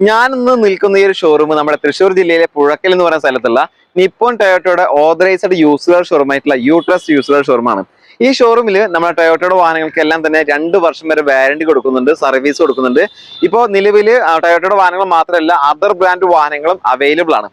ഞാൻ ഇന്ന് നിൽക്കുന്ന ഈ ഒരു ഷോറൂം നമ്മുടെ തൃശ്ശൂർ ജില്ലയിലെ പുഴക്കൽ എന്ന് പറയുന്ന സ്ഥലത്തുള്ള നിപ്പോൺ ടൊയോട്ടോയുടെ ഓതറൈസ്ഡ് യൂസുകൾ ഷോറൂം ആയിട്ടുള്ള യൂട്രസ് യൂസുകൾ ഷോറൂമാണ് ഈ ഷോറൂമിൽ നമ്മുടെ വാഹനങ്ങൾക്ക് എല്ലാം തന്നെ രണ്ട് വർഷം വരെ വാരണ്ടി കൊടുക്കുന്നുണ്ട് സർവീസ് കൊടുക്കുന്നുണ്ട്. ഇപ്പോൾ നിലവിൽ ടൊയോട്ടോയുടെ വാഹനങ്ങൾ മാത്രമല്ല അതർ ബ്രാൻഡ് വാഹനങ്ങളും അവൈലബിൾ ആണ്.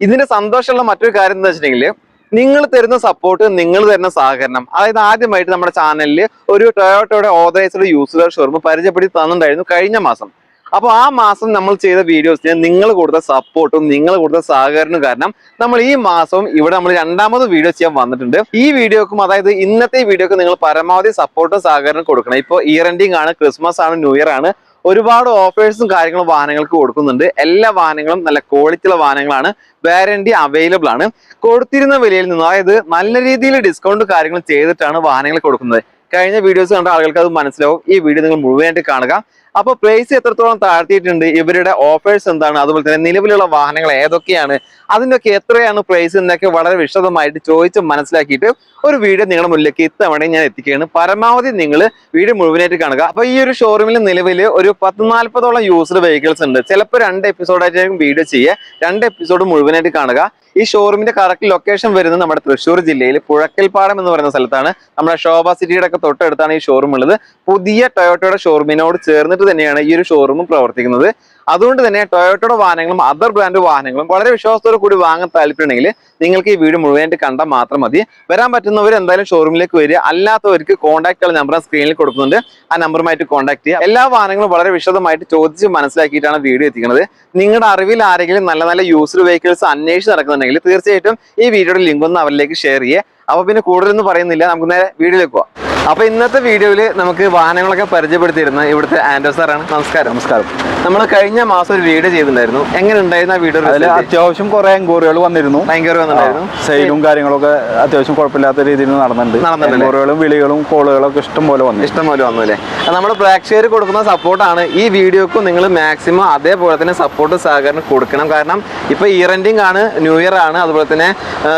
ഇതിന്റെ സന്തോഷമുള്ള മറ്റൊരു കാര്യം എന്ന് വെച്ചിട്ടുണ്ടെങ്കിൽ നിങ്ങൾ തരുന്ന സപ്പോർട്ട് നിങ്ങൾ തരുന്ന സഹകരണം. അതായത് ആദ്യമായിട്ട് നമ്മുടെ ചാനലിൽ ഒരു ടൊയോട്ടോയുടെ ഓതറൈസ്ഡ് യൂസുകൾ ഷോറൂം പരിചയപ്പെടുത്തി തന്നിട്ടുണ്ടായിരുന്നു കഴിഞ്ഞ മാസം. അപ്പോൾ ആ മാസം നമ്മൾ ചെയ്ത വീഡിയോസിന് നിങ്ങൾ കൊടുത്ത സപ്പോർട്ടും നിങ്ങൾ കൊടുത്ത സഹകരണവും കാരണം നമ്മൾ ഈ മാസവും ഇവിടെ നമ്മൾ രണ്ടാമത് വീഡിയോ ചെയ്യാൻ വന്നിട്ടുണ്ട്. ഈ വീഡിയോക്കും അതായത് ഇന്നത്തെ വീഡിയോക്ക് നിങ്ങൾ പരമാവധി സപ്പോർട്ടും സഹകരണം കൊടുക്കണം. ഇപ്പോൾ ഇയർ എൻഡിങ് ആണ് ക്രിസ്മസ് ആണ് ന്യൂ ഇയർ ആണ്. ഒരുപാട് ഓഫേഴ്സും കാര്യങ്ങളും വാഹനങ്ങൾക്ക് കൊടുക്കുന്നുണ്ട്. എല്ലാ വാഹനങ്ങളും നല്ല ക്വാളിറ്റിയുള്ള വാഹനങ്ങളാണ്. വാരണ്ടി അവൈലബിൾ ആണ്. കൊടുത്തിരുന്ന വിലയിൽ നിന്ന് അതായത് നല്ല രീതിയിൽ ഡിസ്കൗണ്ട് കാര്യങ്ങൾ ചെയ്തിട്ടാണ് വാഹനങ്ങൾ കൊടുക്കുന്നത്. കഴിഞ്ഞ വീഡിയോസ് കണ്ട ആളുകൾക്ക് അത് മനസ്സിലാവും. ഈ വീഡിയോ നിങ്ങൾ മുഴുവനായിട്ട് കാണുക. അപ്പോൾ പ്രൈസ് എത്രത്തോളം താഴ്ത്തിയിട്ടുണ്ട് ഇവരുടെ ഓഫേഴ്സ് എന്താണ് അതുപോലെ തന്നെ നിലവിലുള്ള വാഹനങ്ങൾ ഏതൊക്കെയാണ് അതിന്റെയൊക്കെ എത്രയാണ് പ്രൈസ് എന്നൊക്കെ വളരെ വിശദമായിട്ട് ചോദിച്ച് മനസ്സിലാക്കിയിട്ട് ഒരു വീഡിയോ നിങ്ങളുടെ മുന്നിലേക്ക് ഇത്തവണ ഞാൻ എത്തിക്കുകയാണ്. പരമാവധി നിങ്ങൾ വീഡിയോ മുഴുവനായിട്ട് കാണുക. അപ്പൊ ഈ ഒരു ഷോറൂമിൽ നിലവിൽ ഒരു പത്ത് നാല്പതോളം യൂസ്ഡ് വെഹിക്കിൾസ് ഉണ്ട്. ചിലപ്പോൾ രണ്ട് എപ്പിസോഡായിട്ടായിരിക്കും വീഡിയോ ചെയ്യുക. രണ്ട് എപ്പിസോഡ് മുഴുവനായിട്ട് കാണുക. ഈ ഷോറൂമിന്റെ കറക്റ്റ് ലൊക്കേഷൻ വരുന്നത് നമ്മുടെ തൃശ്ശൂർ ജില്ലയിൽ പുഴക്കൽപ്പാടം എന്ന് പറയുന്ന സ്ഥലത്താണ്. നമ്മുടെ ശോഭ സിറ്റിയുടെ ഒക്കെ തൊട്ടടുത്താണ് ഈ ഷോറൂം ഉള്ളത്. പുതിയ ടൊയോട്ടയുടെ ഷോറൂമിനോട് ചേർന്നിട്ട് തന്നെയാണ് ഈ ഒരു ഷോറൂം പ്രവർത്തിക്കുന്നത്. അതുകൊണ്ട് തന്നെ ടൊയോട്ടയുടെ വാഹനങ്ങളും അതർ ബ്രാൻഡ് വാഹനങ്ങളും വളരെ വിശ്വാസത്തോടു കൂടി വാങ്ങാൻ താല്പര്യമുണ്ടെങ്കിൽ നിങ്ങൾക്ക് ഈ വീഡിയോ മുഴുവനായിട്ട് കണ്ടാൽ മാത്രം മതി. വരാൻ പറ്റുന്നവർ എന്തായാലും ഷോറൂമിലേക്ക് വരിക. അല്ലാത്തവർക്ക് കോൺടാക്ട് നമ്പർ സ്ക്രീനിൽ കൊടുക്കുന്നുണ്ട്. ആ നമ്പറുമായിട്ട് കോൺടാക്ട് ചെയ്യുക. എല്ലാ വാഹനങ്ങളും വളരെ വിശദമായിട്ട് ചോദിച്ച് മനസ്സിലാക്കിയിട്ടാണ് വീഡിയോ എത്തിക്കുന്നത്. നിങ്ങളുടെ അറിവിൽ ആരെങ്കിലും നല്ല നല്ല യൂസ്ഡ് വെഹിക്കിൾസ് അന്വേഷിച്ച് നടക്കുന്നുണ്ടെങ്കിൽ തീർച്ചയായിട്ടും ഈ വീഡിയോയുടെ ലിങ്ക് ഒന്ന് അവരിലേക്ക് ഷെയർ ചെയ്യുക. അപ്പൊ പിന്നെ കൂടുതലൊന്നും പറയുന്നില്ല. നമുക്ക് നേരെ വീഡിയോയിലേക്ക് പോവാം. അപ്പൊ ഇന്നത്തെ വീഡിയോയിൽ നമുക്ക് വാഹനങ്ങളൊക്കെ പരിചയപ്പെടുത്തിയിരുന്ന ഇവിടുത്തെ ആൻഡോ സാറാണ്. നമസ്കാരം. നമസ്കാരം. നമ്മൾ കഴിഞ്ഞ മാസം ഒരു വീഡിയോ ചെയ്തിട്ടുണ്ടായിരുന്നു. എങ്ങനെ ഉണ്ടായിരുന്ന വീഡിയോ അതിൽ അത്യാവശ്യം കുറെ എൻക്വയറികൾ വന്നിരുന്നു. എൻക്വയറി വന്നിട്ടുണ്ടായിരുന്നു. സെയിലും കാര്യങ്ങളൊക്കെ അത്യാവശ്യം കുഴപ്പമില്ലാത്ത രീതിയിൽ നടന്നിട്ടുണ്ട്? എൻക്വയറികളും വിളികളും കോളുകളും ഒക്കെ ഇഷ്ടം പോലെ വന്നു. ഇഷ്ടം പോലെ വന്നു അല്ലേ? നമ്മുടെ പ്രേക്ഷകർ കൊടുക്കുന്ന സപ്പോർട്ടാണ് ഈ വീഡിയോക്കും നിങ്ങൾ മാക്സിമം അതേപോലെ തന്നെ സപ്പോർട്ട് സഹകരണം കൊടുക്കണം. കാരണം ഇപ്പൊ ഇയർ എൻഡിങ് ആണ് ന്യൂ ഇയർ ആണ്. അതുപോലെ തന്നെ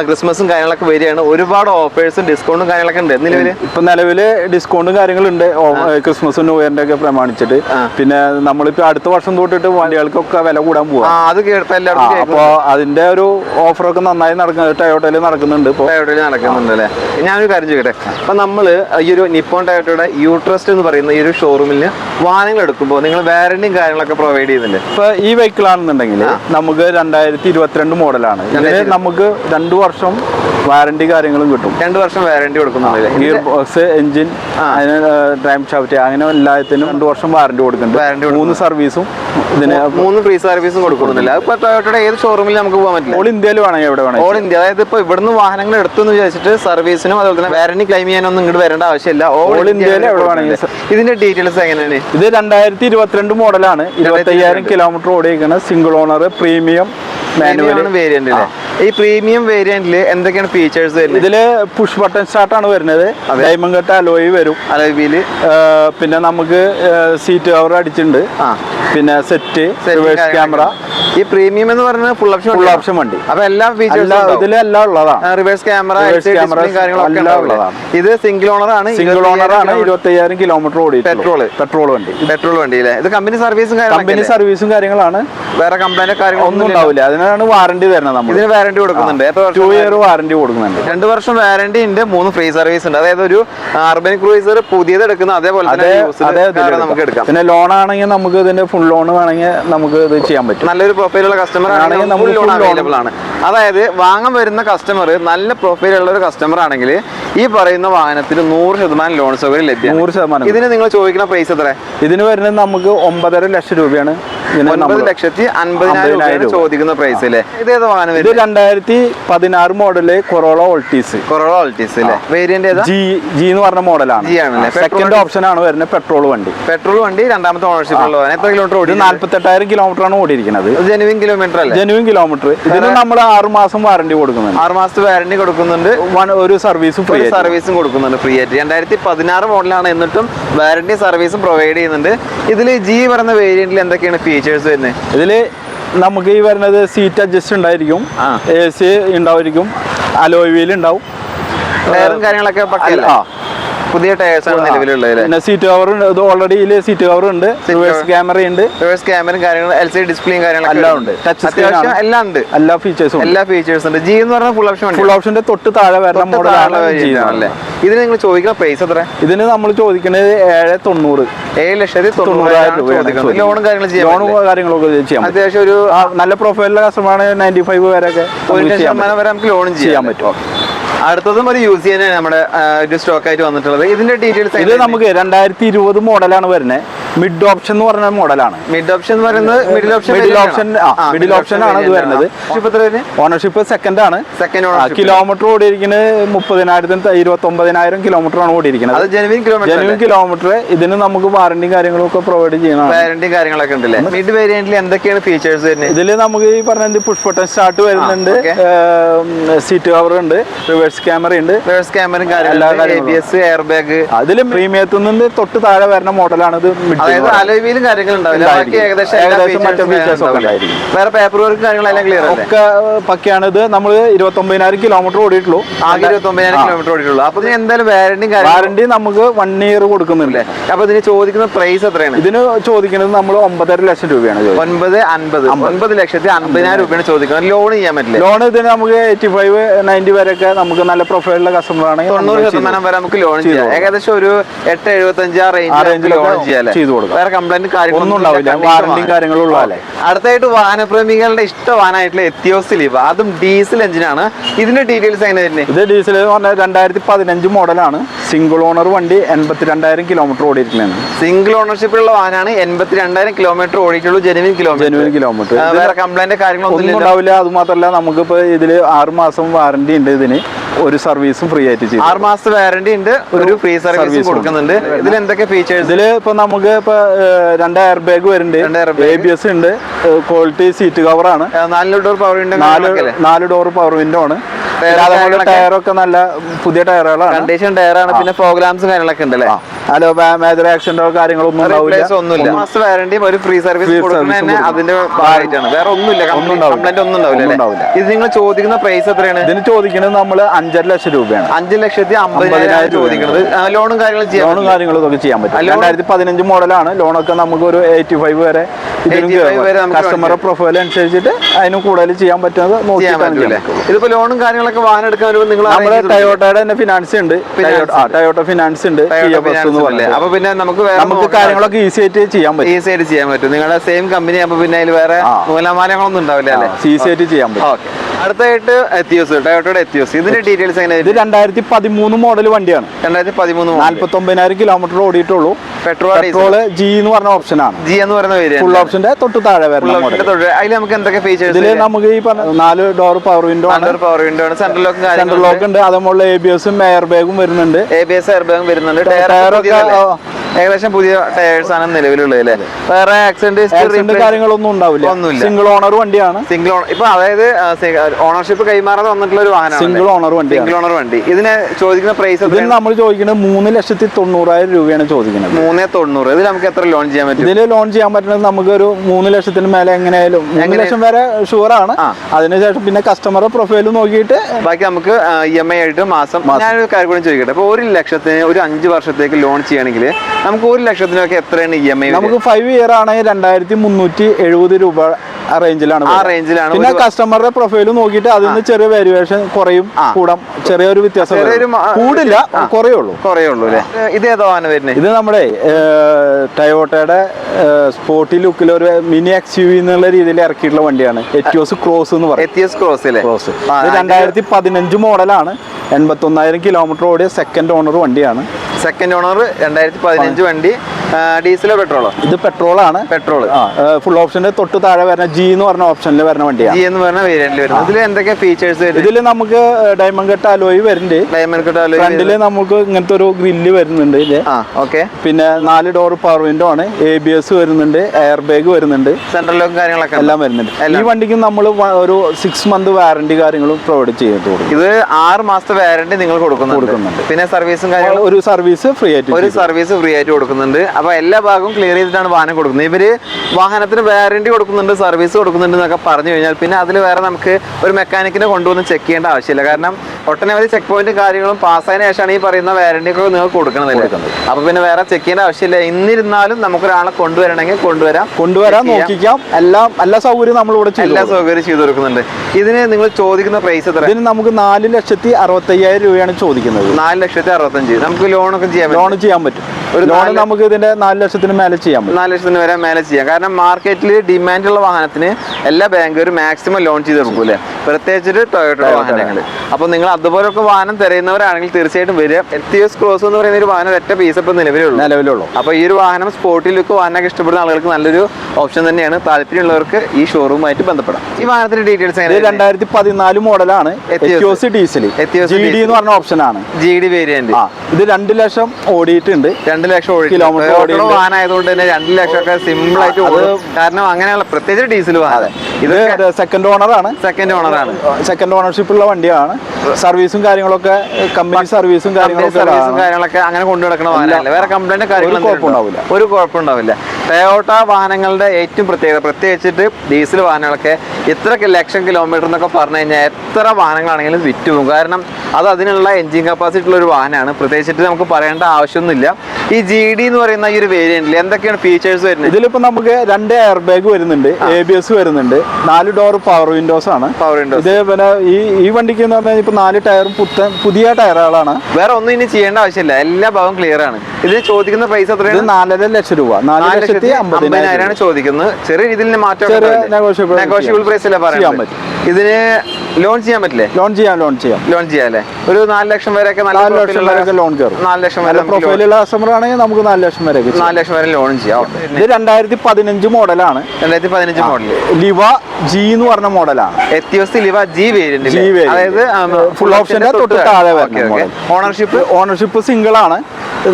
ക്രിസ്മസും കാര്യങ്ങളൊക്കെ വരികയാണ്. ഒരുപാട് ഓഫേഴ്സും ഡിസ്കൗണ്ടും കാര്യങ്ങളൊക്കെ ഉണ്ട്. നിലവിൽ ഇപ്പൊ നിലവിൽ ഡിസ്കൗണ്ടും കാര്യങ്ങളുണ്ട്. ക്രിസ്മസും ന്യൂ ഇയറിന്റെ ഒക്കെ പ്രമാണിച്ചിട്ട്. പിന്നെ നമ്മളിപ്പോ അടുത്ത വർഷം തൊട്ടിട്ട് വണ്ടികൾക്കൊക്കെ വില കൂടാൻ പോവാ. അത് അപ്പൊ അതിന്റെ ഒരു ഓഫറൊക്കെ നന്നായി നടക്കുന്നത് ടയോട്ടയിൽ നടക്കുന്നുണ്ട് ടയോട്ടയിൽ നടക്കുന്നുണ്ട് അല്ലേ? ഞാനൊരു കാര്യം ചോദിക്കട്ടെ. അപ്പൊ നമ്മൾ ഈ ഒരു നിപ്പോൺ ടയോട്ടയുടെ യൂട്രസ്റ്റ് എന്ന് പറയുന്ന ഈ ഒരു ഷോറൂമിൽ വാഹനങ്ങൾ എടുക്കുമ്പോൾ നിങ്ങൾ വാറണ്ടിയും കാര്യങ്ങളൊക്കെ പ്രൊവൈഡ് ചെയ്യുന്നില്ലേ ഇപ്പൊ ഈ വെഹിക്കിൾ ആണെന്നുണ്ടെങ്കിൽ നമുക്ക് രണ്ടായിരത്തി ഇരുപത്തിരണ്ട് മോഡലാണ് നമുക്ക് രണ്ടു വർഷം വാറണ്ടി കാര്യങ്ങളും കിട്ടും. രണ്ടു വർഷം വാറണ്ടി കൊടുക്കുന്നുണ്ട് ഗിയർ ബോക്സ് എഞ്ചിൻ അതിന് ഡ്രൈം ഷാഫ്റ്റ് അങ്ങനെ എല്ലാത്തിനും രണ്ടു വർഷം വാറണ്ടി കൊടുക്കുന്നുണ്ട്. മൂന്ന് സർവീസും ഇതിന് മൂന്ന് ഫ്രീ സർവീസും കൊടുക്കുന്നില്ല ടൊയോട്ടയുടെ ഏത് ഷോറൂമിൽ നമുക്ക് പോകാൻ പറ്റില്ല? ഓൾ ഇന്ത്യയിൽ വേണമെങ്കിൽ എവിടെ വേണം ഓൾ ഇന്ത്യ അതായത് ഇപ്പൊ ഇവിടുന്ന് വാഹനങ്ങൾ എടുത്തു എന്ന് വിചാരിച്ചിട്ട് സർവീസിനും അതുപോലെ തന്നെ വാറന്റി ക്ലെയിം ചെയ്യാനൊന്നും ഇങ്ങോട്ട് വരേണ്ട ആവശ്യമില്ല. ഓൾ ഇന്ത്യയിൽ എവിടെ വേണമെങ്കിലും ഇതിന്റെ ഡീറ്റെയിൽസ് എങ്ങനെയാണ്? ഇത് രണ്ടായിരത്തി ഇരുപത്തിരണ്ട് മോഡലാണ്. ഇരുപത്തയ്യായിരം kilometre ഓടിയിരിക്കുന്ന single owner premium manual variant അല്ലേ ഈ പ്രീമിയം വേരിയന്റിൽ എന്തൊക്കെയാണ് ഫീച്ചേഴ്സ് വരുന്നത്? ഇതിൽ പുഷ് ബട്ടൺ സ്റ്റാർട്ടാണ് ആണ് വരുന്നത്. ഡയമണ്ട് കട്ട് അലോയി വരും. അലവിയിൽ ആ, പിന്നെ നമുക്ക് സീറ്റ് കവർ അടിച്ചിട്ടുണ്ട്. പിന്നെ സെറ്റ് റിവേഴ്സ് ക്യാമറ ഈ പ്രീമിയം എന്ന് പറഞ്ഞാൽ ഫുൾ ഓപ്ഷൻ ഫുൾ ഓപ്ഷൻ വണ്ടി. അപ്പൊ എല്ലാ ഫീച്ചേഴ്സും ഇതിലെല്ലാം ഉള്ളതാണ്. റിവേഴ്സ് ക്യാമറ camera കാര്യങ്ങളൊക്കെ എല്ലാം ഉള്ളതാണ്. ഇത് സിംഗിൾ ഓണർ ആണ് സിംഗിൾ ഓണർ ആണ് ഇരുപത്തയ്യായിരം കിലോമീറ്റർ ഓടി പെട്രോൾ പെട്രോൾ വണ്ടി. പെട്രോൾ വണ്ടി അല്ലേ ഇത് കമ്പനി സർവീസും കമ്പനി സർവീസും കാര്യങ്ങളാണ്. വേറെ കംപ്ലൈന്റ് കാര്യങ്ങളൊന്നും ഒന്നും ഉണ്ടാവില്ല. അതിനാണ് വാറണ്ടി തരുന്നത് നമ്മൾ ഇതിന് വാറണ്ടി കൊടുക്കുന്നുണ്ട്. ടു ഇയർ വാറണ്ടി കൊടുക്കുന്നുണ്ട്. രണ്ട് വർഷം വാറണ്ടി ഉണ്ട് മൂന്ന് ഫ്രീ സർവീസ് ഉണ്ട്. അതായത് ഒരു അർബൻ ക്രൂയിസർ പുതിയത് എടുക്കുന്ന അതേപോലെ നമുക്ക് എടുക്കാം. പിന്നെ ലോൺ ആണെങ്കിൽ നമുക്ക് ഇതിന്റെ ഫുൾ ലോൺ വേണമെങ്കിൽ നമുക്ക് ഇത് ചെയ്യാൻ പറ്റും. നല്ലൊരു പ്രൊഫൈലുള്ള കസ്റ്റമർ ആണെങ്കിൽ നമുക്ക് ഫുൾ ലോൺ അവൈലബിൾ ആണ്. അതായത് വാങ്ങാൻ വരുന്ന കസ്റ്റമർ നല്ല പ്രൊഫൈൽ ഉള്ള ഒരു കസ്റ്റമർ ആണെങ്കിൽ ഈ പറയുന്ന വാഹനത്തിൽ നൂറ് ശതമാനം ലോൺ സൗകര്യം ലഭ്യം നൂറ് ശതമാനം. ഇതിന് നിങ്ങൾ ചോദിക്കുന്ന പ്രൈസ് എത്ര ഇതിന് വരുന്നത് നമുക്ക് ഒമ്പതര ലക്ഷം രൂപയാണ്. ഒമ്പത് ഒൻപത് ലക്ഷത്തി അൻപതിനായിരം. ചോദിക്കുന്ന പ്രൈസ് അല്ലേ ഇതേത് വാഹനം ഇത് രണ്ടായിരത്തി പതിനാറ് model Corolla Altis Corolla Altis അല്ലേ വേരിയന്റ് ജി ജി എന്ന് പറഞ്ഞ മോഡലാണ്. സെക്കൻഡ് ഓപ്ഷൻ ആണ് വരുന്നത് പെട്രോൾ വണ്ടി. പെട്രോൾ വണ്ടി രണ്ടാമത്തെ ഓണർഷിപ്പ് ഉള്ളത് വാഹനം എത്ര കിലോമീറ്റർ ഓടി നാല്പത്തെട്ടായിരം കിലോമീറ്റർ ആണ് ഓടിയിരിക്കുന്നത് ജനുവിൻ കിലോമീറ്റർ അല്ലേ? ജനുവിൻ കിലോമീറ്റർ ഇതിന് നമ്മൾ ആറ് മാസം വാറണ്ടി കൊടുക്കുന്നുണ്ട്. ആറ് മാസത്തെ വാറണ്ടി കൊടുക്കുന്നുണ്ട്. ഒരു സർവീസ് ഫ്രീ സർവീസും കൊടുക്കുന്നുണ്ട് ഫ്രീ ആയിട്ട്. രണ്ടായിരത്തി പതിനാറ് മോഡലാണ് എന്നിട്ടും വാറണ്ടി സർവീസും പ്രൊവൈഡ് ചെയ്യുന്നുണ്ട്. ഇതിൽ ജി പറയുന്ന വേരിയന്റിൽ എന്തൊക്കെയാണ് ഫീച്ചേഴ്സ് വരുന്നത്? ഇതിൽ നമുക്ക് ഈ വരുന്നത് സീറ്റ് അഡ്ജസ്റ്റ് ഉണ്ടായിരിക്കും. എ സി ഉണ്ടായിരിക്കും. അലോയ് വീൽ ഉണ്ടാവും. ടയറും കാര്യങ്ങളൊക്കെ? ആ. പുതിയ ടയേഴ്സ് ആണ് നിലവിലുള്ളത് അല്ലേ പിന്നെ സീറ്റ് കവർ ഉണ്ട്. ഇത് ഓൾറെഡി സീറ്റ് കവർ ഉണ്ട്. റിവേഴ്സ് ക്യാമറ ഉണ്ട്. റിവേഴ്സ് ക്യാമറയും കാര്യങ്ങളും എൽ സി ഡിസ്പ്ലേയും കാര്യങ്ങളും എല്ലാം ഉണ്ട്. ടച്ച് അത്യാവശ്യം ആണ്. എല്ലാം ഉണ്ട്. എല്ലാ ഫീച്ചേഴ്സും ഉണ്ട്. എല്ലാ ഫീച്ചേഴ്സ് ഉണ്ട്. ജി എന്ന് പറഞ്ഞാൽ ഫുൾ ഓപ്ഷൻ ഫുൾ ഓപ്ഷന്റെ തൊട്ട് താഴെ വരുന്ന മോഡലാണ് ഇതിന് നിങ്ങൾ ചോദിക്കുന്ന പ്രൈസ് എത്ര? ഇതിന് നമ്മൾ ചോദിക്കുന്നത് ഏഴ് തൊണ്ണൂറ്. ഏഴ് ലക്ഷത്തി തൊണ്ണൂറായിരം രൂപ ലോണും കാര്യങ്ങളും ചെയ്യാം ലോണും കാര്യങ്ങളൊക്കെ ചെയ്യാം അത്യാവശ്യം ഒരു നല്ല നല്ല പ്രൊഫൈലിലെ കസ്റ്റമറാണ് നയന്റി ഫൈവ് വരെയൊക്കെ ഒരു ശതമാനം വരെ നമുക്ക് ലോണും ചെയ്യാൻ പറ്റും. അടുത്തതും ഒരു യൂസ് ചെയ്യാനാണ് നമ്മുടെ ഒരു സ്റ്റോക്ക് ആയിട്ട് വന്നിട്ടുള്ളത്. ഇതിന്റെ ഡീറ്റെയിൽസ് ഇത് നമുക്ക് രണ്ടായിരത്തി ഇരുപത് മോഡലാണ് വരുന്നത്. മിഡ് ഓപ്ഷൻ എന്ന് പറഞ്ഞ മോഡലാണ്. മിഡ് ഓപ്ഷൻ എന്ന് പറയുന്നത് middle option middle option middle option ആണ് ഇത് വരുന്നത്. ഓണർഷിപ്പ് സെക്കൻഡ് ആണ്. സെക്കൻഡ് ഓണർ കിലോമീറ്റർ ഓടിയിരിക്കുന്നത് മുപ്പതിനായിരത്തിന് ഇരുപത്തി ഒമ്പതിനായിരം കിലോമീറ്റർ ആണ് ഓടിയിരിക്കുന്നത് ജെനുവിൻ കിലോമീറ്റർ ഇതിന് നമുക്ക് വാറണ്ടിയും കാര്യങ്ങളും ഒക്കെ പ്രൊവൈഡ് ചെയ്യണം വാറണ്ടി കാര്യങ്ങളൊക്കെ ഉണ്ടല്ലേ? മിഡ് വേരിയന്റിൽ എന്തൊക്കെയാണ് ഫീച്ചേഴ്സ് വരുന്നത്? ഇതിൽ നമുക്ക് ഈ പറഞ്ഞ പുഷ് ബട്ടൺ സ്റ്റാർട്ട് വരുന്നുണ്ട്. സീറ്റ് കവർ ഉണ്ട് റിവേഴ്സ് ക്യാമറ ഉണ്ട്. റിവേഴ്സ് ക്യാമറയും കാര്യങ്ങളും എയർ ബാഗ് അതിൽ പ്രീമിയത്തിൽ നിന്ന് തൊട്ട് താഴെ വരുന്ന മോഡലാണ് ഇത് എന്ന് അതായത്. അലോയിലും കാര്യങ്ങളുണ്ടാവില്ല ഏകദേശം മറ്റു features ഒക്കെ. ഉണ്ടായിരിക്കും. വേറെ പേപ്പർ വർക്ക് കാര്യങ്ങളെല്ലാം ക്ലിയർ ഒക്കെ പക്കയാണ് ഇത് നമ്മൾ ഇരുപത്തൊമ്പതിനായിരം കിലോമീറ്റർ ഓടിയിട്ടുള്ളൂ. ആകെ ഇരുപത്തൊമ്പതിനായിരം കിലോമീറ്റർ ഓടിയിട്ടുള്ളൂ. അപ്പൊ എന്തായാലും വാറണ്ടി കാര്യങ്ങളും വാറണ്ടി നമുക്ക് വൺ ഇയർ കൊടുക്കുന്നില്ലേ അപ്പൊ ഇതിന് ചോദിക്കുന്ന പ്രൈസ് എത്രയാണ്? ഇതിന് ചോദിക്കുന്നത് നമ്മൾ ഒമ്പതര ലക്ഷം രൂപയാണ് ഒൻപത് അൻപത്. ഒൻപത് ലക്ഷത്തി അൻപതിനായിരം രൂപയാണ് ചോദിക്കുന്നത്. ലോൺ ചെയ്യാൻ പറ്റില്ല? ലോൺ ഇതിന് നമുക്ക് എയ്റ്റി ഫൈവ് നയന്റി വരെയൊക്കെ നമുക്ക് നല്ല പ്രൊഫൈലുള്ള കസ്റ്റമർ ആണെങ്കിൽ തൊണ്ണൂറ് ശതമാനം വരെ നമുക്ക് ലോൺ ചെയ്യാം. ഏകദേശം ഒരു എട്ട് എഴുപത്തഞ്ച് ആ ആ റേഞ്ചിൽ ലോൺ ചെയ്യാം ചെയ്ത് കൊടുക്കാം. വേറെ കംപ്ലൈന്റ് കാര്യങ്ങളൊന്നും ഉണ്ടാവില്ല. വാറണ്ടിയും കാര്യങ്ങളും ഉള്ളതല്ലേ അടുത്തായിട്ട് വാഹനപ്രേമികളുടെ ഇഷ്ട വാഹനമായിട്ടുള്ള എത്തിയോസ് ലീവ് അതും ഡീസൽ എഞ്ചിനാണ് ഇതിന്റെ ഡീറ്റെയിൽസ് എങ്ങനെ വരുന്നത് ഇത് ഡീസൽ എന്ന് പറഞ്ഞാൽ രണ്ടായിരത്തി പതിനഞ്ച് മോഡലാണ് സിംഗിൾ ഓണർ വണ്ടി എൺപത്തി രണ്ടായിരം കിലോമീറ്റർ ഓടിയിട്ടുള്ളതാണ് സിംഗിൾ ഓണർഷിപ്പിലുള്ള വാഹനമാണ് എൺപത്തി രണ്ടായിരം കിലോമീറ്റർ ഓടിയിട്ടുള്ളൂ ജെനുവിൻ കിലോമീറ്റർ ജെനുവിൻ കിലോമീറ്റർ വേറെ കംപ്ലൈന്റ് കാര്യങ്ങളൊന്നും ഉണ്ടാവില്ല. അത് മാത്രമല്ല നമുക്കിപ്പോൾ ഇതിൽ ആറ് മാസം വാറണ്ടി ഉണ്ട് ഇതിന്. ഒരു സർവീസും ഫ്രീ ആയിട്ട് ചെയ്യും ആറ് മാസത്തെ വാറണ്ടി ഉണ്ട്. ഒരു ഫ്രീ സർവീസ് കൊടുക്കുന്നുണ്ട്. ഇതിൽ എന്തൊക്കെ ഫീച്ചേഴ്സ് ഇതിൽ ഇപ്പൊ നമുക്ക് ഇപ്പൊ രണ്ട് എയർ ബാഗ് വരുന്നുണ്ട്. എ ബി എസ് ഉണ്ട്. ക്വാളിറ്റി സീറ്റ് കവർ ആണ്. നാല് ഡോർ പവർ വിൻഡോ നാല് ഡോർ പവർ വിൻഡോ ആണ്. ടയറൊക്കെ നല്ല പുതിയ ടയറുകളാണ് കണ്ടീഷൻ ടയറാണ് പിന്നെ പ്രോഗ്രാംസും കാര്യങ്ങളൊക്കെ ഉണ്ടല്ലേ ഹലോ മേജർ ആക്സിഡന്റോ കാര്യങ്ങളൊന്നും ഒന്നുമില്ല. മാസം വാറണ്ടിയും ഒരു ഫ്രീ സർവീസ്. അതിന്റെ ഭാഗമായിട്ടാണ്. വേറെ ഒന്നുമില്ല. കംപ്ലൈന്റ് ഒന്നും ഉണ്ടാവില്ല ഉണ്ടാവില്ല. ഇത് നിങ്ങൾ ചോദിക്കുന്ന പ്രൈസ് എത്രയാണ്? ഇതിന് ചോദിക്കുന്നത് നമ്മൾ അഞ്ചര ലക്ഷം രൂപയാണ്. അഞ്ച് ലക്ഷത്തി അമ്പതിനായിരം ചോദിക്കുന്നത് ലോണും കാര്യങ്ങളും ചെയ്യാം ലോണും കാര്യങ്ങളും ഒക്കെ ചെയ്യാൻ പറ്റും. രണ്ടായിരത്തി പതിനഞ്ച് മോഡലാണ്. ലോണൊക്കെ നമുക്ക് ഒരു എയ്റ്റി ഫൈവ് വരെ 85 വരെ നമുക്ക് കസ്റ്റമറെ പ്രൊഫൈൽ അനുസരിച്ചിട്ട് അതിന് കൂടുതൽ ചെയ്യാൻ പറ്റുന്നത്. ഇതിപ്പോ ലോണും കാര്യങ്ങളൊക്കെ വാഹനം എടുക്കാൻ വരുമ്പോൾ നിങ്ങൾ നമ്മുടെ ടയോട്ടയുടെ തന്നെ ഫിനാൻസ് ഉണ്ട്. ടയോട്ട ഫിനാൻസ് ഉണ്ട്. അപ്പൊ പിന്നെ നമുക്ക് നമുക്ക് കാര്യങ്ങളൊക്കെ ഈസി ആയിട്ട് ചെയ്യാൻ പറ്റും. ഈസി ആയിട്ട് ചെയ്യാൻ പറ്റും. നിങ്ങളുടെ സെയിം കമ്പനി ആകുമ്പോൾ പിന്നെ അതിൽ വേറെ. മൂലമാനങ്ങളൊന്നും ഉണ്ടാവില്ല അല്ലേ? ഈസി ആയിട്ട് ചെയ്യാൻ പറ്റും. ഓക്കെ അടുത്തായിട്ട് എത്തിയോസ് ടയോട്ടയുടെ എത്തിയോസ്. ഇതിന്റെ ഡീറ്റെയിൽസ് എങ്ങനെ ഇത് രണ്ടായിരത്തി പതിമൂന്ന് മോഡൽ വണ്ടിയാണ്. രണ്ടായിരത്തി പതിമൂന്ന് നാല്പത്തി ഒമ്പതിനായിരം കിലോമീറ്റർ ഓടിയിട്ടുള്ളൂ പെട്രോൾ പെട്രോൾ ജി എന്ന് പറഞ്ഞ ഓപ്ഷനാണ് ജി എന്ന് പറയുന്ന ഫുൾ ഓപ്ഷന്റെ തൊട്ട് താഴെ അതിൽ നമുക്ക് എന്തൊക്കെ ഫീച്ചേഴ്സ് ഇതിൽ നമുക്ക് ഈ പറഞ്ഞ നാല് ഡോർ പവർ വിൻഡോ ആണ്. പവർ വിൻഡോ ആണ്. സെൻട്രൽ ലോക്ക് സെൻട്രൽ ലോക്ക് ഉണ്ട്. അതേപോലെ എ ബി എസും എയർ ബാഗും വരുന്നുണ്ട്. എ ബി എസ് എയർ ബാഗും വരുന്നുണ്ട്. ആ. ഏകദേശം പുതിയ ടയേഴ്സ് ആണ് നിലവിലുള്ളത് അല്ലേ? വേറെ ആക്സിഡന്റ് ആക്സിഡന്റ് കാര്യങ്ങളൊന്നും ഉണ്ടാവില്ല. ഒന്നുമില്ല. സിംഗിൾ ഓണർ വണ്ടിയാണ്. സിംഗിൾ ഓണർ ഇപ്പൊ അതായത് ഓണർഷിപ്പ് കൈമാറാതെ വന്നിട്ടുള്ള ഒരു വാഹനമാണ് സിംഗിൾ ഓണർ വണ്ടി സിംഗിൾ ഓണർ വണ്ടി. ഇതിന് ചോദിക്കുന്ന പ്രൈസ് ഇതിന് നമ്മൾ ചോദിക്കുന്നത് മൂന്ന് ലക്ഷത്തി തൊണ്ണൂറായിരം രൂപയാണ് ചോദിക്കുന്നത്. മൂന്നേ തൊണ്ണൂറ്. ഇതിൽ നമുക്ക് എത്ര ലോൺ ചെയ്യാൻ പറ്റും? ഇതിൽ ലോൺ ചെയ്യാൻ പറ്റുന്നത് നമുക്ക് ഒരു മൂന്ന് ലക്ഷത്തിന് മേലെ എങ്ങനെയായാലും. മൂന്ന് ലക്ഷം വരെ ഷുവർ ആണ്. അതിനുശേഷം പിന്നെ കസ്റ്റമറുടെ പ്രൊഫൈൽ നോക്കിയിട്ട് ബാക്കി നമുക്ക് ഇ എം ഐ ആയിട്ട് മാസം ഞാനൊരു കാര്യം കൂടി ചോദിക്കട്ടെ. അപ്പൊ ഒരു ലക്ഷത്തിന് ഒരു അഞ്ച് വർഷത്തേക്ക് ലോൺ ചെയ്യണമെങ്കിൽ നമുക്ക് ഒരു ലക്ഷത്തിനൊക്കെ എത്രയാണ് ഇ എം ഐ നമുക്ക് ഫൈവ് ഇയർ ആണെങ്കിൽ രണ്ടായിരത്തി മുന്നൂറ്റി എഴുപത് രൂപ റേഞ്ചിലാണ് ആ റേഞ്ചിലാണ് പിന്നെ കസ്റ്റമറുടെ പ്രൊഫൈൽ നോക്കിയിട്ട് അതിൽ നിന്ന് ചെറിയ വാല്യുവേഷൻ കുറയും കൂടാം. ചെറിയൊരു വ്യത്യാസം കൂടില്ല കുറയുള്ളൂ. കുറയുള്ളൂ ഇത് ഏതോ ആണ് വരുന്നത് ഇത് നമ്മുടെ ടയോട്ടയുടെ സ്പോർട്ടി ലുക്കിൽ ഒരു മിനി എക്സ് യു എന്നുള്ള രീതിയിൽ ഇറക്കിയിട്ടുള്ള വണ്ടിയാണ്. എറ്റിയോസ് ക്രോസ് എന്ന് പറയും. ക്രോസ് ക്രോസ് രണ്ടായിരത്തി പതിനഞ്ച് മോഡലാണ് എൺപത്തൊന്നായിരം കിലോമീറ്റർ ഓടിയ സെക്കൻഡ് ഓണർ വണ്ടിയാണ്. സെക്കൻഡ് ഓണർ രണ്ടായിരത്തി പതിനഞ്ച്. വണ്ടി. ഡീസലോ പെട്രോളോ? ഇത് പെട്രോൾ ആണ് പെട്രോൾ ഫുൾ ഓപ്ഷന്റെ തൊട്ട് താഴെ വരുന്ന ജി എന്ന് പറഞ്ഞ ഓപ്ഷനിൽ വരുന്ന വണ്ടിയാണ്. ജി എന്ന് പറഞ്ഞ വേരിയന്റിൽ വരുന്നത്. ഇതിൽ എന്തൊക്കെ ഫീച്ചേഴ്സ് ഇതിൽ നമുക്ക് ഡയമണ്ട് കട്ട് അലോയ് വരുന്നുണ്ട്. ഡയമണ്ട് കട്ട് അലോയ് ഫ്രണ്ടിൽ നമുക്ക് ഇങ്ങനത്തെ ഒരു ഗ്രില്ല് വരുന്നുണ്ട് ഓക്കെ പിന്നെ നാല് ഡോർ പവർ വിൻഡോ ആണ്. എ ബി എസ് വരുന്നുണ്ട് എയർ ബാഗ് വരുന്നുണ്ട് സെൻട്രൽ ലോക്ക് കാര്യങ്ങളൊക്കെ എല്ലാം വരുന്നുണ്ട്. ഈ വണ്ടിക്ക് നമ്മൾ ഒരു സിക്സ് മന്ത് വാറണ്ടി കാര്യങ്ങളും പ്രൊവൈഡ് ചെയ്തു ഇത് ആറ് മാസത്തെ വാറന്റി നിങ്ങൾ കൊടുക്കുന്നുണ്ട്. പിന്നെ സർവീസും കാര്യങ്ങളും? ഒരു സർവീസ് ഫ്രീ ആയിട്ട് ഒരു സർവീസ് ഫ്രീ ആയിട്ട് കൊടുക്കുന്നുണ്ട്. അപ്പൊ എല്ലാ ഭാഗവും ക്ലിയർ ചെയ്തിട്ടാണ് വാഹനം കൊടുക്കുന്നത്. ഇവർ വാഹനത്തിന് വാറന്റി കൊടുക്കുന്നുണ്ട് സർവീസ് കൊടുക്കുന്നുണ്ട് എന്നൊക്കെ പറഞ്ഞു കഴിഞ്ഞാൽ പിന്നെ അതിൽ വേറെ നമുക്ക് ഒരു മെക്കാനിക്കിനെ കൊണ്ടുവന്ന് ചെക്ക് ചെയ്യേണ്ട ആവശ്യമില്ല. കാരണം ഒട്ടനവധി ചെക്ക് പോയിന്റും കാര്യങ്ങളും പാസ്സായതിനു ശേഷമാണ് ഈ പറയുന്ന വാറണ്ടി ഒക്കെ നിങ്ങൾക്ക് കൊടുക്കണത് അപ്പോൾ അപ്പൊ പിന്നെ വേറെ ചെക്ക് ചെയ്യേണ്ട ആവശ്യമില്ല. എന്നിരുന്നാലും നമുക്കൊരാളെ കൊണ്ടുവരണമെങ്കിൽ കൊണ്ടുവരാം. കൊണ്ടുവരാൻ നോക്കിക്കാം. എല്ലാം എല്ലാ സൗകര്യം നമ്മൾ ഇവിടെ എല്ലാ. സൗകര്യം ചെയ്തു കൊടുക്കുന്നുണ്ട്. ഇതിന് നിങ്ങൾ ചോദിക്കുന്ന പ്രൈസ് എത്ര? ഇതിന് നമുക്ക് നാല് ലക്ഷത്തി അറുപത്തയ്യായിരം രൂപയാണ് ചോദിക്കുന്നത്. നാല് ലക്ഷത്തി അറുപത്തഞ്ച്. നമുക്ക് ലോണൊക്കെ ചെയ്യാൻ ലോൺ ചെയ്യാൻ പറ്റും. ഒരു ലോൺ നമുക്ക് ഇതിന്റെ നാല് ലക്ഷത്തിന് മേലെ ചെയ്യാം നാല് ലക്ഷത്തിന് വരെ മേലെ ചെയ്യാം. കാരണം മാർക്കറ്റിൽ ഡിമാൻഡുള്ള വാഹനത്തിന് എല്ലാ ബാങ്കുകാരും മാക്സിമം ലോൺ ചെയ്ത് കൊടുക്കൂലേ പ്രത്യേകിച്ചിട്ട് ടൊയോട്ട വാഹനങ്ങൾ അപ്പോൾ നിങ്ങൾ അതുപോലൊക്കെ വാഹനം തിരയുന്നവരാണെങ്കിൽ തീർച്ചയായിട്ടും വരിക. എത്തിയോസ് ക്രോസ് എന്ന് പറയുന്ന ഒരു വാഹനം ഒറ്റ പീസ് ഇപ്പം നിലവിലുള്ളൂ. നിലവിലുള്ളൂ. അപ്പോൾ ഈ ഒരു വാഹനം സ്പോർട്ടിൽ ലുക്ക് വാഹനമൊക്കെ ഇഷ്ടപ്പെടുന്ന ആളുകൾക്ക് നല്ലൊരു ഓപ്ഷൻ തന്നെയാണ്. താല്പര്യമുള്ളവർക്ക് ഈ ഷോറൂമായിട്ട് ബന്ധപ്പെടാം. ഈ വാഹനത്തിന്റെ ഡീറ്റെയിൽസ് രണ്ടായിരത്തി പതിനാല് മോഡലാണ് ഡീസൽ ജി ഡി എന്ന് പറഞ്ഞ ഓപ്ഷൻ ആണ്. ജി ഡി വേരിയന്റ് ഇത് രണ്ട് ലക്ഷം ഓടിയിട്ടുണ്ട്. രണ്ട് ലക്ഷം ഓടി ഓടിയിട്ടുണ്ട്. വാഹനം ആയതുകൊണ്ട് തന്നെ രണ്ട് ലക്ഷം ഒക്കെ സിമ്പിൾ ആയിട്ട് പോകും കാരണം അങ്ങനെയുള്ള പ്രത്യേകിച്ച് ഡീസൽ വാഹനം. ഇത് സെക്കൻഡ് സെക്കൻഡ് ഓണറാണ് സെക്കൻഡ് ഓണറാണ് സെക്കൻഡ് ഓണർഷിപ്പ് ഉള്ള വണ്ടിയാണ്. സർവീസും കാര്യങ്ങളൊക്കെ കമ്പനി സർവീസും കാര്യങ്ങളൊക്കെ സർവീസും കാര്യങ്ങളൊക്കെ അങ്ങനെ കൊണ്ടു നടക്കുന്ന വാഹനമല്ല? വേറെ കംപ്ലൈന്റ് കാര്യങ്ങളും കുഴപ്പമുണ്ടാവില്ല. ഒരു കുഴപ്പമുണ്ടാവില്ല ടയോട്ട വാഹനങ്ങളുടെ ഏറ്റവും പ്രത്യേകത പ്രത്യേകിച്ചിട്ട് ഡീസൽ വാഹനങ്ങളൊക്കെ ഇത്ര ലക്ഷം കിലോമീറ്റർ എന്നൊക്കെ പറഞ്ഞു കഴിഞ്ഞാൽ എത്ര വാഹനങ്ങളാണെങ്കിലും വിറ്റ് പോകും. കാരണം അത് അതിനുള്ള എഞ്ചിൻ കപ്പാസിറ്റി ഉള്ള ഒരു വാഹനമാണ്. പ്രത്യേകിച്ചിട്ട് നമുക്ക് പറയേണ്ട ആവശ്യമൊന്നുമില്ല. ഈ ജി ഡി എന്ന് പറയുന്ന ഈ ഒരു വേരിയന്റിൽ എന്തൊക്കെയാണ് ഫീച്ചേഴ്സ് വരുന്നത്? ഇതിലിപ്പോ നമുക്ക് രണ്ട് എയർ ബാഗ് വരുന്നുണ്ട് എ ബി എസ് വരുന്നുണ്ട് നാല് ഡോർ പവർ വിൻഡോസ് ആണ്. പവർ വിൻഡോസ് ഇത് പിന്നെ ഈ ഈ വണ്ടിക്ക് എന്ന് പറഞ്ഞാൽ ഇപ്പൊ നാല് ടയറും പുത്തൻ പുതിയ ടയറുകളാണ് വേറെ ഒന്നും ഇനി ചെയ്യേണ്ട ആവശ്യമില്ല എല്ലാ ഭാഗവും ക്ലിയർ ആണ്. ഇതിന് ചോദിക്കുന്ന പൈസ എത്രയാണ്? നാലര ലക്ഷം രൂപ നാല് ലക്ഷത്തി ലക്ഷത്തി അമ്പതിനായിരം അമ്പതിനായിരമാണ് ചോദിക്കുന്നത്. ചെറിയ രീതിയിൽ മാറ്റം നെഗോഷ്യബിൾ പ്രൈസ് അല്ലേ പറയാൻ പറയുന്നത്? ഇതിന് ലോൺ ചെയ്യാൻ പറ്റില്ലേ? ലോൺ ചെയ്യാം ലോൺ ചെയ്യാം. ലോൺ ചെയ്യാം അല്ലേ? ഒരു നാല് ലക്ഷം വരെയൊക്കെ നാല് ലക്ഷം വരെ വരെയൊക്കെ ലോൺ കയറും നാല് ലക്ഷം വരെ പ്രൊഫൈലുള്ള കസ്റ്റമർ ആണെങ്കിൽ നമുക്ക് നാല് ലക്ഷം വരെയൊക്കെ ചെയ്യാം നാല് ലക്ഷം വരെ ലോൺ ചെയ്യാം. ഇത് രണ്ടായിരത്തി പതിനഞ്ച് മോഡലാണ്. രണ്ടായിരത്തി പതിനഞ്ച് മോഡൽ ലിവ ജി എന്ന് പറഞ്ഞ മോഡലാണ്. Etios Liva G variant G അതായത് ഫുൾ ഓപ്ഷന്റെ തൊട്ട് താഴെ. ഓണർഷിപ്പ് ഓണർഷിപ്പ് സിംഗിൾ ആണ്.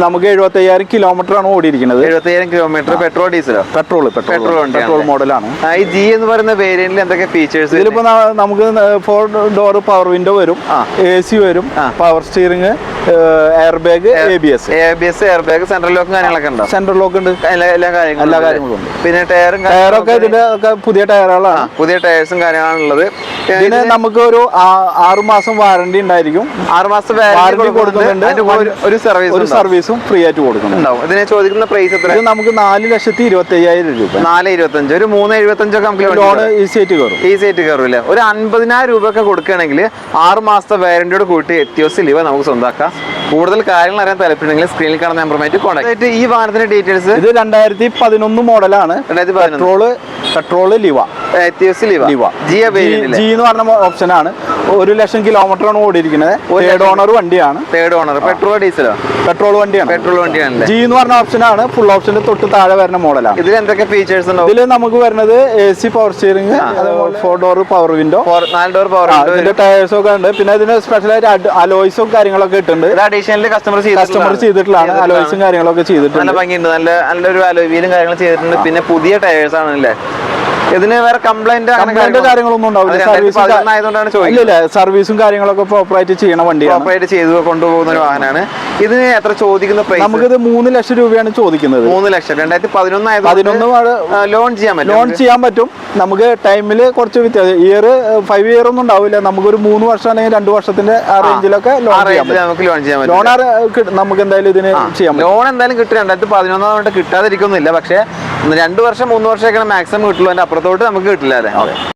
നമുക്ക് എഴുപത്തി അയ്യായിരം കിലോമീറ്റർ ആണ് ഓടിയിരിക്കുന്നത്. എഴുപത്തയ്യായിരം കിലോമീറ്റർ പെട്രോൾ ഡീസലോ പെട്രോൾ പെട്രോൾ പെട്രോൾ മോഡലാണ് ഈ ജി എന്ന് പറയുന്ന വേരിയന്റിൽ എന്തൊക്കെ ഫീച്ചേഴ്സ് ഇതിലിപ്പോ നമുക്ക് ഫോർ ഡോർ പവർ വിൻഡോ വരും. എ സി വരും power steering air bag A B S A B S air bag central ലോക്കും കാര്യങ്ങളൊക്കെ സെൻട്രൽ ലോക്ക് ഉണ്ട്. എല്ലാ കാര്യങ്ങളും എല്ലാ കാര്യങ്ങളും ഉണ്ട്. പിന്നെ ടയറും ടയറൊക്കെ ഇതിന്റെ ഒക്കെ പുതിയ ടയറുകളാണ് പുതിയ ടയേഴ്സും കാര്യങ്ങളാണ് ഉള്ളത്. ഇതിന് നമുക്ക് ഒരു ആറുമാസം ആറ് മാസം വാറണ്ടി ഉണ്ടായിരിക്കും. ആറു മാസം വാറണ്ടി കൊടുക്കുന്നുണ്ട്. ഒരു- സർവീസ് ഒരു സർവീസും ഫ്രീ ആയിട്ട് കൊടുക്കുന്നുണ്ട്. ഉണ്ടാവും. ഇതിനെ ചോദിക്കുന്ന പ്രൈസ് എത്ര? നമുക്ക് നാല് ലക്ഷത്തി ഇരുപത്തി അയ്യായിരം രൂപ. നാല് ഇരുപത്തഞ്ച്. ഒരു മൂന്ന് എഴുപത്തഞ്ചൊക്കെ നമുക്ക് ലോൺ ഈസി ആയിട്ട് കയറും. ഈസി ആയിട്ട് ഇല്ല ഒരു അൻപതിനായിരം രൂപ ഒക്കെ കൊടുക്കുകയാണെങ്കിൽ ആറ് മാസത്തെ വാറണ്ടിയോട് കൂട്ടി എത്തിയോസ് ലിവ നമുക്ക് സ്വന്തമാക്കാം കൂടുതൽ കാര്യങ്ങൾ അറിയാൻ താല്പര്യമുണ്ടെങ്കിൽ സ്ക്രീനിൽ കാണുന്ന നമ്പറുമായിട്ട് കോൺടാക്ട് ഈ വാഹനത്തിന്റെ ഡീറ്റെയിൽസ് ഇത് രണ്ടായിരത്തി പതിനൊന്ന് മോഡലാണ്. Petrol petrol Liva. Liva. G എന്ന് പറഞ്ഞ ഓപ്ഷൻ ആണ് ഒരു ലക്ഷം കിലോമീറ്റർ ആണ് ഓടിയിരിക്കുന്നത്. തേർഡ് ഓണർ വണ്ടിയാണ്. തേർഡ് ഓണർ പെട്രോൾ ഡീസലോ പെട്രോൾ വണ്ടിയാണ്. പെട്രോൾ വണ്ടിയാണ് ജി എന്ന് പറഞ്ഞ ഓപ്ഷൻ ആണ് ഫുൾ ഓപ്ഷന്റെ തൊട്ട് താഴെ വരുന്ന മോഡലാണ്. ഇതിൽ എന്തൊക്കെ ഫീച്ചേഴ്സ് ഉണ്ടാവും? ഇതിൽ നമുക്ക് വരുന്നത് A C power steering four door power window നാല് ഡോർ പവർ ഇതിന്റെ ടയേഴ്സ് ഒക്കെ ഉണ്ട്. പിന്നെ ഇതിന് സ്പെഷ്യലായിട്ട് അലോയ്സും കാര്യങ്ങളൊക്കെ ഇട്ടുണ്ട്. അഡീഷണലി അഡീഷണൽ കസ്റ്റമർ കസ്റ്റമർ ചെയ്തിട്ടുള്ളതാണ്. അലോയ്സും കാര്യങ്ങളൊക്കെ ചെയ്തിട്ടുണ്ട്. നല്ല ഭംഗിയുണ്ട്. നല്ല നല്ലൊരു അലോവിയിലും കാര്യങ്ങളും ചെയ്തിട്ടുണ്ട്. പിന്നെ പുതിയ ടയേഴ്സ് ആണല്ലേ? ഇതിന് വേറെ കംപ്ലൈന്റ് കംപ്ലൈന്റ് കാര്യങ്ങളൊന്നും ഉണ്ടാവില്ല. ഇല്ല സർവീസും കാര്യങ്ങളൊക്കെ പ്രോപ്പറായിട്ട് ചെയ്യണ വണ്ടിയാണ്. പ്രോപ്പറായിട്ട് ചെയ്ത് കൊണ്ടുപോകുന്ന ഒരു വാഹനമാണ്. ഇതിന് എത്ര ചോദിക്കുന്ന പ്രൈസ് നമുക്കിത് മൂന്ന് ലക്ഷം രൂപയാണ് ചോദിക്കുന്നത്. മൂന്ന് ലക്ഷം. രണ്ടായിരത്തി പതിനൊന്ന് പതിനൊന്ന് ലോൺ ചെയ്യാൻ പറ്റും. ലോൺ ചെയ്യാൻ പറ്റും. നമുക്ക് ടൈമിൽ കുറച്ച് വ്യത്യാസം. ഇയർ ഫൈവ് ഇയർ ഒന്നും ഉണ്ടാവില്ല. നമുക്കൊരു മൂന്ന് വർഷം അല്ലെങ്കിൽ രണ്ട് വർഷത്തിന്റെ ആ റേഞ്ചിലൊക്കെ ലോൺ ചെയ്യാൻ പറ്റും. നമുക്ക് ലോൺ നമുക്ക് എന്തായാലും ഇതിന് ചെയ്യാം ലോൺ എന്തായാലും കിട്ടും. രണ്ടായിരത്തി പതിനൊന്നാം കിട്ടാതിരിക്കുന്നില്ല. പക്ഷേ രണ്ട് വർഷം മൂന്ന് വർഷമൊക്കെയാണ് മാക്സിമം കിട്ടുള്ളൂ. അതിന്റെ അപ്പുറത്തോട്ട് നമുക്ക് കിട്ടില്ല അല്ലേ?